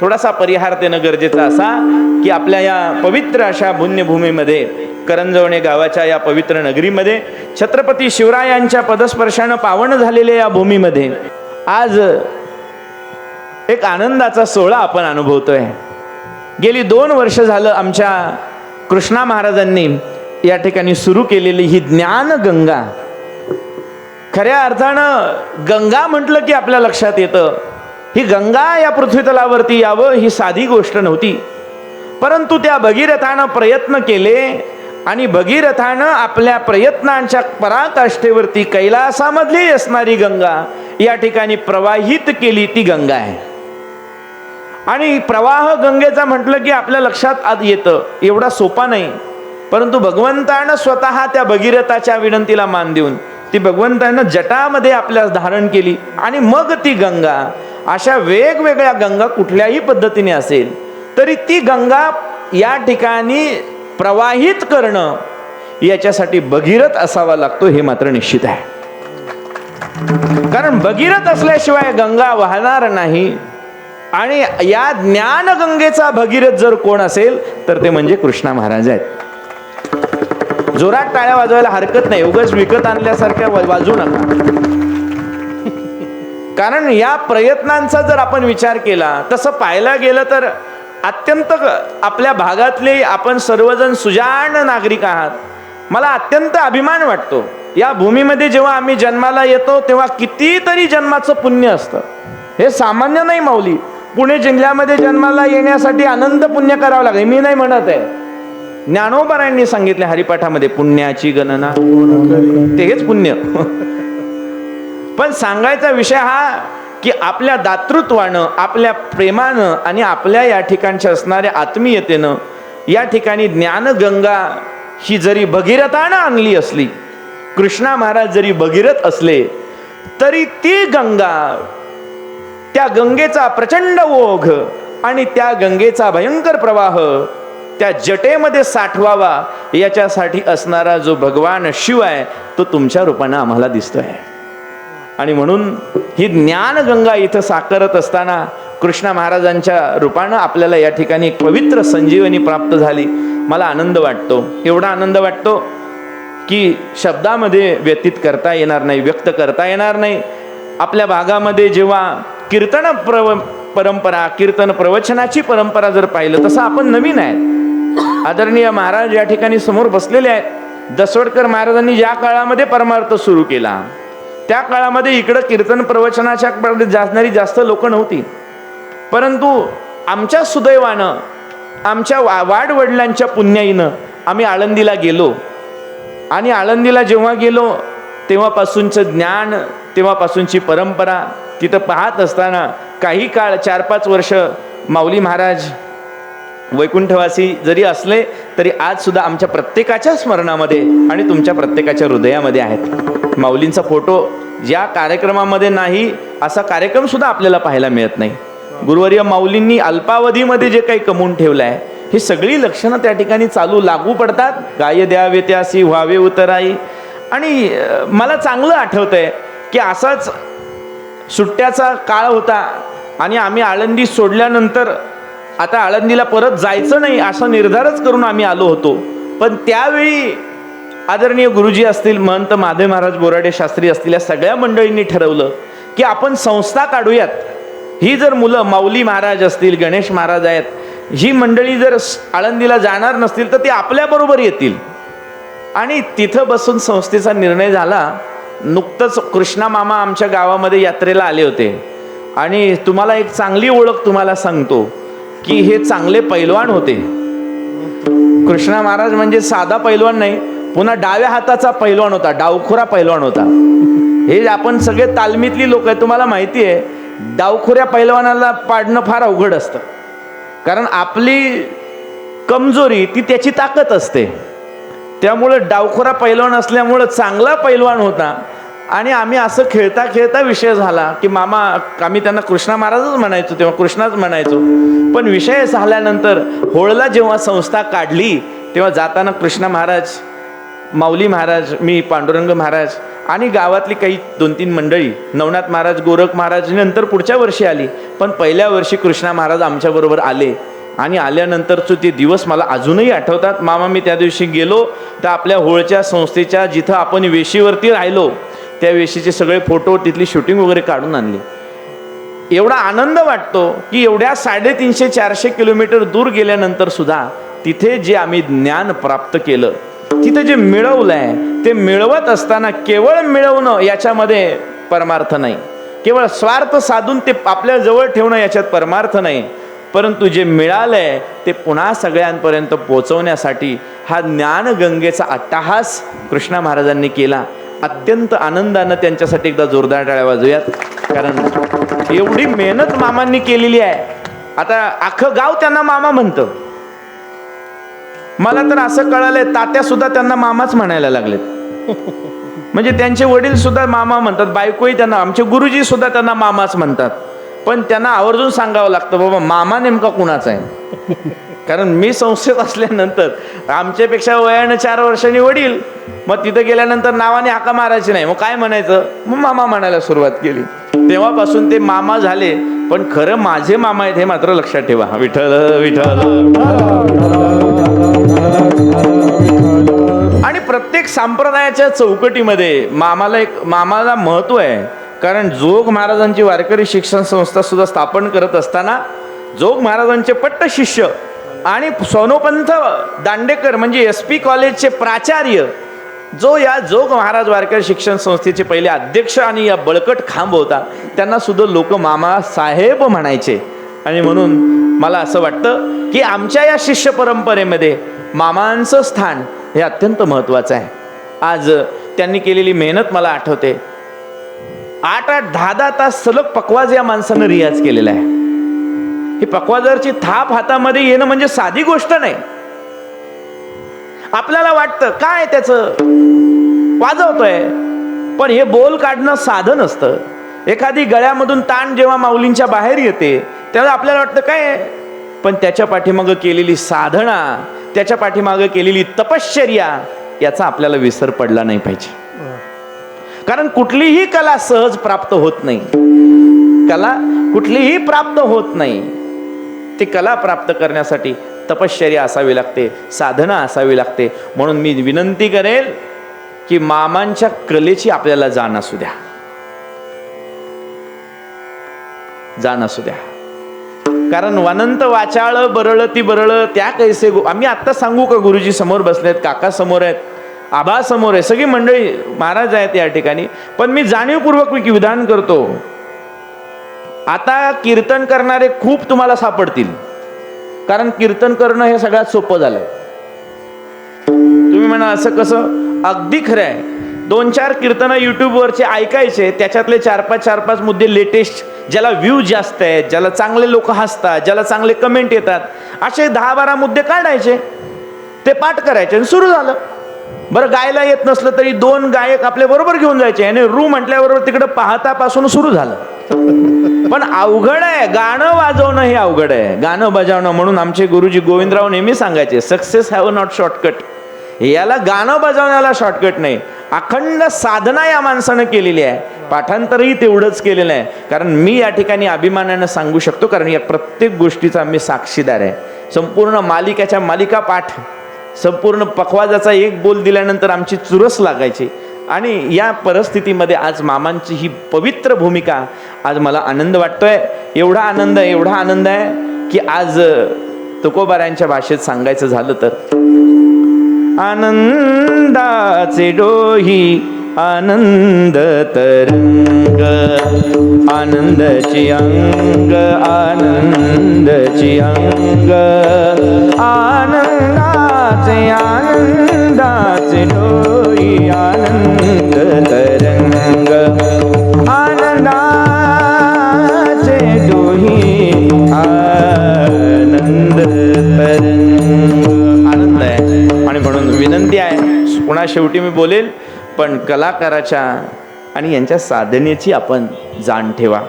थोडासा परिहार देणं गरजेचं असा की आपल्या या पवित्र अशा पुण्यभूमीमध्ये करंजवणे गावाच्या या पवित्र नगरीमध्ये छत्रपती शिवरायांच्या पदस्पर्शानं पावन झालेल्या या भूमीमध्ये आज एक आनंदाचा सोहळा आपण अनुभवतोय. गेली दोन वर्ष झालं आमच्या कृष्णा महाराजांनी या ठिकाणी सुरू केलेली ही ज्ञानगंगा खऱ्या अर्थानं गंगा म्हटलं की आपल्या लक्षात येतं. ही गंगा या पृथ्वीतलावरती यावं ही साधी गोष्ट नव्हती. परंतु त्या भगीरथानं प्रयत्न केले आणि भगीरथानं आपल्या प्रयत्नांच्या पराकाष्ठेवरती कैलासामधली असणारी गंगा या ठिकाणी प्रवाहित केली ती गंगा आहे. आणि प्रवाह गंगेचा म्हटलं की आपल्या लक्षात आत येतं एवढा सोपा नाही. परंतु भगवंतानं स्वतः त्या भगीरथाच्या विनंतीला मान देऊन ती भगवंतानं जटामध्ये आपल्यास धारण केली आणि मग ती गंगा अशा वेगवेगळ्या गंगा कुठल्याही पद्धतीने असेल तरी ती गंगा या ठिकाणी प्रवाहित करणं याच्यासाठी भगीरथ असावा लागतो हे मात्र निश्चित आहे. कारण भगीरथ असल्याशिवाय गंगा वाहणार नाही आणि या ज्ञानगंगेचा भगीरथ जर कोण असेल तर ते म्हणजे कृष्णा महाराज आहेत. जोरात टाळ्या वाजवायला हरकत नाही उगाच विकत आणल्यासारख्या वाजू नका. कारण या प्रयत्नांचा जर आपण विचार केला तसं पाहायला गेलं तर अत्यंत आपल्या भागातले आपण सर्वजण सुजाण नागरिक आहात. मला अत्यंत अभिमान वाटतो. या भूमीमध्ये जेव्हा आम्ही जन्माला येतो तेव्हा कितीतरी जन्माचं पुण्य असतं. हे सामान्य नाही माऊली. पुणे जिल्ह्यामध्ये जन्माला येण्यासाठी आनंद पुण्य करावं लागेल. मी नाही म्हणत आहे. ज्ञानोबरायांनी सांगितले हरिपाठामध्ये पुण्याची गणना तेच पुण्य. पण सांगायचा विषय हा की आपल्या दातृत्वानं आपल्या प्रेमानं आणि आपल्या या ठिकाणच्या असणाऱ्या आत्मीयतेनं या ठिकाणी ज्ञानगंगा ही जरी भगीरथानं आणली असली कृष्णा महाराज जरी भगीरथ असले तरी ती गंगा त्या गंगेचा प्रचंड ओघ आणि त्या गंगेचा भयंकर प्रवाह त्या जटेमध्ये साठवावा याच्यासाठी असणारा जो भगवान शिव आहे तो तुमच्या रूपानं आम्हाला दिसतोय. आणि म्हणून ही ज्ञानगंगा इथं साकारत असताना कृष्णा महाराजांच्या रूपानं आपल्याला या ठिकाणी एक पवित्र संजीवनी प्राप्त झाली. मला आनंद वाटतो. एवढा आनंद वाटतो की शब्दामध्ये व्यतीत करता येणार नाही व्यक्त करता येणार नाही. आपल्या भागामध्ये जेव्हा कीर्तन प्रव परंपरा कीर्तन प्रवचनाची परंपरा जर पाहिलं तसं आपण नवीन आहे आदरणीय महाराज या ठिकाणी समोर बसलेले आहेत. दसवडकर महाराजांनी ज्या काळामध्ये परमार्थ सुरू केला त्या काळामध्ये इकडं कीर्तन प्रवचनाच्या जाणारी जास्त लोक नव्हती. परंतु आमच्या सुदैवानं आमच्या वा वाडवडिलांच्या पुण्याईनं आम्ही आळंदीला गेलो. आणि आळंदीला जेव्हा गेलो तेव्हापासूनचं ज्ञान तेव्हापासूनची परंपरा तिथं पाहत असताना काही काळ चार पाच वर्ष माऊली महाराज वैकुंठवासी जरी असले तरी आज सुद्धा आमच्या प्रत्येकाच्या स्मरणामध्ये आणि तुमच्या प्रत्येकाच्या हृदयामध्ये आहेत. माऊलींचा फोटो ज्या कार्यक्रमामध्ये नाही असा कार्यक्रम सुद्धा आपल्याला पाहायला मिळत नाही. गुरुवर्य माऊलींनी अल्पावधीमध्ये जे काही कमवून ठेवलं आहे ही सगळी लक्षणं त्या ठिकाणी चालू लागू पडतात. गाय द्यावे त्यासी व्हावे उतराई. आणि मला चांगलं आठवतंय की असाच सुट्ट्याचा काळ होता आणि आम्ही आळंदी सोडल्यानंतर आता आळंदीला परत जायचं नाही असा निर्धारच करून आम्ही आलो होतो. पण त्यावेळी आदरणीय गुरुजी असतील महंत माधव महाराज बोराडे शास्त्री असतील या सगळ्या मंडळींनी ठरवलं की आपण संस्था काढूयात. ही जर मुलं माऊली महाराज असतील गणेश महाराज आहेत ही मंडळी जर आळंदीला जाणार नसतील तर ती आपल्याबरोबर येतील. आणि तिथं बसून संस्थेचा निर्णय झाला नुकतंच कृष्णा मामा आमच्या गावामध्ये यात्रेला आले होते. आणि तुम्हाला एक चांगली ओळख तुम्हाला सांगतो की हे चांगले पैलवान होते. कृष्णा महाराज म्हणजे साधा पैलवान नाही पुन्हा डाव्या हाताचा पैलवान होता डावखोरा पैलवान होता. हे आपण सगळे तालमीतली लोक आहे तुम्हाला माहिती आहे डावखोऱ्या पैलवानाला पाडणं फार अवघड असतं. कारण आपली कमजोरी ती त्याची ताकद असते. त्यामुळं डावखोरा पैलवान असल्यामुळं चांगला पैलवान होता. आणि आम्ही असं खेळता खेळता विषय झाला की मामा आम्ही त्यांना कृष्णा महाराजच म्हणायचो तेव्हा कृष्णाच म्हणायचो. पण विषय झाल्यानंतर होळला जेव्हा संस्था काढली तेव्हा जाताना कृष्णा महाराज माऊली महाराज मी पांडुरंग महाराज आणि गावातली काही दोन तीन मंडळी नवनाथ महाराज गोरख महाराज नंतर पुढच्या वर्षी आली. पण पहिल्या वर्षी कृष्णा महाराज आमच्याबरोबर आले. आणि आल्यानंतरचे ते दिवस मला अजूनही आठवतात. मामा मी त्या दिवशी गेलो तर आपल्या होळच्या संस्थेच्या जिथं आपण वेशीवरती राहिलो त्या वेशीचे सगळे फोटो तिथली शूटिंग वगैरे काढून आणली. एवढा आनंद वाटतो की एवढ्या साडेतीनशे चारशे किलोमीटर दूर गेल्यानंतर सुद्धा तिथे जे आम्ही ज्ञान प्राप्त केलं तिथं जे मिळवलंय ते मिळवत असताना केवळ मिळवणं याच्यामध्ये परमार्थ नाही. केवळ स्वार्थ साधून ते आपल्या जवळ ठेवणं याच्यात परमार्थ नाही. परंतु जे मिळालंय ते पुन्हा सगळ्यांपर्यंत पोचवण्यासाठी हा ज्ञानगंगेचा अट्टहास कृष्णा महाराजांनी केला. अत्यंत आनंदानं त्यांच्यासाठी एकदा जोरदार टाळ्या वाजूयात. कारण एवढी मेहनत मामांनी केलेली आहे. आता अख्खं गाव त्यांना मामा म्हणतं. मला तर असं कळालंय तात्या सुद्धा त्यांना मामाच म्हणायला लागलेत. म्हणजे त्यांचे वडील सुद्धा मामा म्हणतात बायकोही त्यांना आमचे गुरुजी सुद्धा त्यांना मामाच म्हणतात. पण त्यांना आवर्जून सांगावं लागतं बाबा मामा नेमका कुणाचा आहे? कारण मी संस्थेत असल्यानंतर आमच्यापेक्षा वयानं चार वर्षांनी वडील मग तिथं गेल्यानंतर नावाने हाका मारायची नाही. मग काय म्हणायचं? मग मामा म्हणायला सुरुवात केली. तेव्हापासून ते मामा झाले पण खरं माझे मामा आहेत हे मात्र लक्षात ठेवा. विठ्ठल विठ्ठल. संप्रदायाच्या चौकटीमध्ये मामाला एक मामाला महत्त्व आहे. कारण जोग महाराजांची वारकरी शिक्षण संस्था सुद्धा स्थापन करत असताना जोग महाराजांचे पट्ट शिष्य आणि सोनोपंथ दांडेकर म्हणजे एस पी कॉलेजचे प्राचार्य जो या जोग महाराज वारकरी शिक्षण संस्थेचे पहिले अध्यक्ष आणि या बळकट खांब होता त्यांना सुद्धा लोक मामा साहेब म्हणायचे. आणि म्हणून मला असं वाटतं की आमच्या या शिष्य परंपरेमध्ये मामांचं स्थान हे अत्यंत महत्त्वाचं आहे. आज त्यांनी केलेली मेहनत मला आठवते. आठ आठ दहा दहा तास सलग पकवाज या माणसानं रियाज केलेला आहे. ही पकवाजारची थाप हातामध्ये येणं म्हणजे साधी गोष्ट नाही. आपल्याला वाटतं काय त्याचं? वाजवतोय. पण हे बोल काढणं साधन असतं. एखादी गळ्यामधून ताण जेव्हा माऊलींच्या बाहेर येते तेव्हा आपल्याला वाटतं काय पण त्याच्या पाठीमागं केलेली साधना त्याच्या पाठीमागं केलेली तपश्चर्या याचा आपल्याला विसर पडला नाही पाहिजे. कारण कुठलीही कला सहज प्राप्त होत नाही. कला कुठलीही प्राप्त होत नाही. ती कला प्राप्त करण्यासाठी तपश्चर्या असावी लागते साधना असावी लागते. म्हणून मी विनंती करेल की मामांच्या कलेची आपल्याला जाण असू द्या. जाण असू द्या. कारण वनंत वाचाळ बरळ ती बरळ त्या कैसे गो आम्ही आत्ता सांगू का गुरुजी समोर बसलेत काका समोर आहेत आबा समोर आहे सगळी मंडळी महाराज आहेत या ठिकाणी. पण मी जाणीवपूर्वक मी विधान करतो. आता कीर्तन करणारे खूप तुम्हाला सापडतील. कारण कीर्तन करणं हे सगळ्यात सोपं झालंय. तुम्ही म्हणा असं कसं? अगदी खरं आहे. दोन चार कीर्तनं युट्यूबवरचे ऐकायचे त्याच्यातले चार पाच चार पाच मुद्दे लेटेस्ट ज्याला व्ह्यू जास्त आहेत ज्याला चांगले लोक हसतात ज्याला चांगले कमेंट येतात असे दहा बारा मुद्दे काढायचे ते पाठ करायचे आणि सुरू झालं. बरं गायला येत नसलं तरी दोन गायक आपल्या बरोबर घेऊन जायचे आणि रू म्हटल्याबरोबर तिकडं पाहतापासून सुरू झालं. पण अवघड आहे गाणं वाजवणं हे अवघड आहे. गाणं बजावणं म्हणून आमचे गुरुजी गोविंदराव नेहमी सांगायचे सक्सेस हॅव नॉट शॉर्टकट याला गाणं बजावण्याला शॉर्टकट नाही. अखंड साधना या माणसानं केलेली आहे. पाठांतरही तेवढंच केलेलं आहे. कारण मी या ठिकाणी अभिमानानं सांगू शकतो कारण या प्रत्येक गोष्टीचा मी साक्षीदार आहे. संपूर्ण मालिकाच्या मालिका पाठ संपूर्ण पखवाजाचा एक बोल दिल्यानंतर आमची चुरस लागायची. आणि या परिस्थितीमध्ये आज मामांची ही पवित्र भूमिका आज मला आनंद वाटतोय. एवढा आनंद आहे एवढा आनंद आहे की आज तुकोबारांच्या भाषेत सांगायचं झालं तर. आनंद आनंदाचे डोही आनंद तरंग आनंदची अंग आनंदची अंग. आनंदाचे आनंदाचे डोही आनंद पुन्हा शेवटी मी बोलेल पण कलाकाराच्या आणि यांच्या साधनेची आपण जाण ठेवा.